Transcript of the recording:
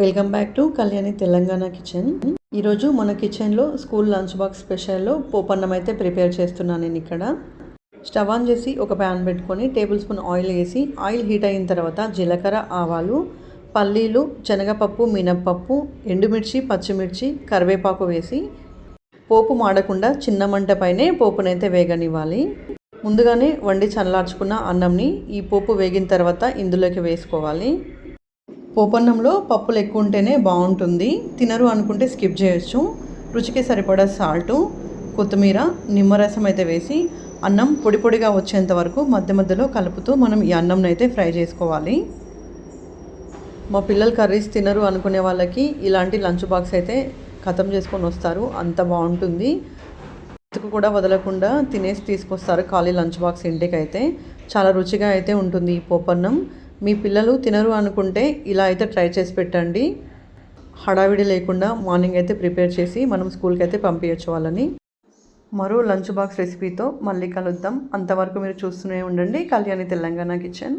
Welcome back to Kalyani Telangana kitchen. ఈరోజు మన కిచెన్లో స్కూల్ లంచ్ బాక్స్ స్పెషల్లో పోపన్నం అయితే ప్రిపేర్ చేస్తున్నాను నేను ఇక్కడ. స్టవ్ ఆన్ చేసి ఒక ప్యాన్ పెట్టుకొని టేబుల్ స్పూన్ ఆయిల్ వేసి ఆయిల్ హీట్ అయిన తర్వాత జీలకర్ర ఆవాలు పల్లీలు శనగపప్పు మినప్పప్పు ఎండుమిర్చి పచ్చిమిర్చి కరివేపాకు వేసి పోపు మాడకుండా చిన్న మంట పైనే పోపునైతే వేగనివ్వాలి. ముందుగానే వండి చల్లార్చుకున్న అన్నంని ఈ పోపు వేగిన తర్వాత ఇందులోకి వేసుకోవాలి. పోపన్నంలో పప్పులు ఎక్కువ ఉంటేనే బాగుంటుంది. తినరు అనుకుంటే స్కిప్ చేయొచ్చు. రుచికి సరిపడా సాల్టు కొత్తిమీర నిమ్మరసం అయితే వేసి అన్నం పొడి పొడిగా వచ్చేంత వరకు మధ్య మధ్యలో కలుపుతూ మనం ఈ అన్నంని అయితే ఫ్రై చేసుకోవాలి. మా పిల్లలు కర్రీస్ తినరు అనుకునే వాళ్ళకి ఇలాంటి లంచ్ బాక్స్ అయితే ఖతం చేసుకొని వస్తారు. అంత బాగుంటుంది. ఇతుకు కూడా వదలకుండా తినేసి తీసుకొస్తారు ఖాళీ లంచ్ బాక్స్ ఇంటికి అయితే చాలా రుచిగా అయితే ఉంటుంది ఈ పోపన్నం. మీ పిల్లలు తినరు అనుకుంటే ఇలా అయితే ట్రై చేసి పెట్టండి. హడావిడి లేకుండా మార్నింగ్ అయితే ప్రిపేర్ చేసి మనం స్కూల్కి అయితే పంపించచ్చు వాళ్ళని. మరో లంచ్ బాక్స్ రెసిపీతో మళ్ళీ కలుద్దాం. అంతవరకు మీరు చూస్తూనే ఉండండి. కళ్యాణి తెలంగాణ కిచెన్.